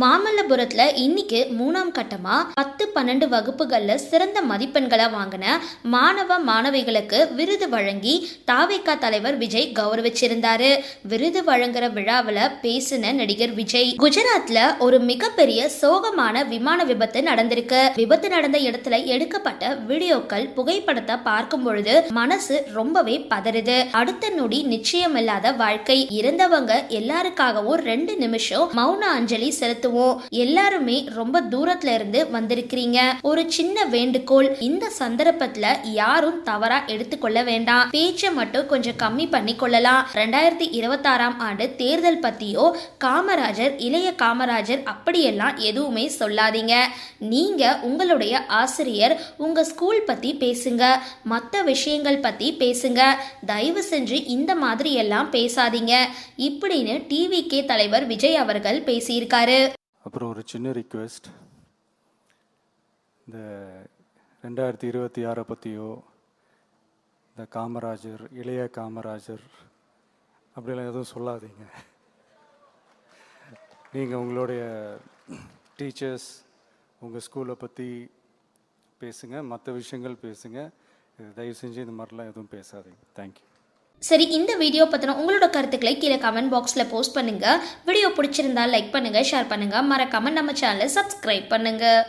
மாமல்லபுரத்துல இன்னைக்கு மூணாம் கட்டமா பத்து பன்னெண்டு வகுப்புகள்ல சிறந்த மதிப்பெண்களை வாங்கின மாணவ மாணவிகளுக்கு விருது வழங்கி தாவேகா தலைவர் விஜய் கௌரவிச்சிருந்தாரு. விருது வழங்குற விழாவில் பேசின நடிகர் விஜய் குஜராத்ல ஒரு மிகப்பெரிய சோகமான விமான விபத்து நடந்திருக்கு. விபத்து நடந்த இடத்துல எடுக்கப்பட்ட வீடியோக்கள் புகைப்படத்தை பார்க்கும் பொழுது மனசு ரொம்பவே பதறுது. அடுத்த நொடி நிச்சயமில்லாத வாழ்க்கை. இறந்தவங்க எல்லாருக்காகவும் ரெண்டு நிமிஷம் மௌன அஞ்சலி செலுத்துவோம். எல்லாருமே ரொம்ப தூரத்துல இருந்து வந்திருக்கிறீங்க. ஒரு சின்ன வேண்டுகோள். இந்த சந்தர்ப்பத்துல யாரும் தவறா எடுத்துக்கொள்ள வேண்டாம். பேச்சை மட்டும் கொஞ்சம் கம்மி பண்ணி கொள்ளலாம். ரெண்டாயிரத்தி இருபத்தாறாம் ஆண்டு தேர்தல் பத்தியோ காமராஜர் இளைய காமராஜர் அப்படியெல்லாம் எதுவுமே சொல்லாதீங்க. நீங்க உங்களுடைய ஆசிரியர் உங்க ஸ்கூல் பத்தி பேசுங்க. மற்ற விஷயங்கள் பத்தி பேசுங்க. தயவு செஞ்சு இந்த மாதிரி எல்லாம் பேசாதீங்க. இப்படின்னு டிவிகே தலைவர் விஜய் அவர்கள் பேசியிருக்காரு. அப்புறம் ஒரு சின்ன ரிக்வெஸ்ட் இந்த ரெண்டாயிரத்தி இருபத்தி ஆறை பற்றியோ இந்த காமராஜர் இளைய காமராஜர் அப்படிலாம் எதுவும் சொல்லாதீங்க. நீங்கள் உங்களுடைய டீச்சர்ஸ் உங்கள் ஸ்கூலை பற்றி பேசுங்க மற்ற விஷயங்கள் பேசுங்க. தயவு செஞ்சு இந்த மாதிரிலாம் எதுவும் பேசாதீங்க. தேங்க்யூ சரி இந்த வீடியோ பற்றின உங்களோட கருத்துக்களை கீழே கமெண்ட் பாக்ஸில் போஸ்ட் பண்ணுங்கள் வீடியோ பிடிச்சிருந்தா லைக் பண்ணுங்கள் ஷேர் பண்ணுங்கள் மறக்காமல் நம்ம சேனலை சப்ஸ்கிரைப் பண்ணுங்கள்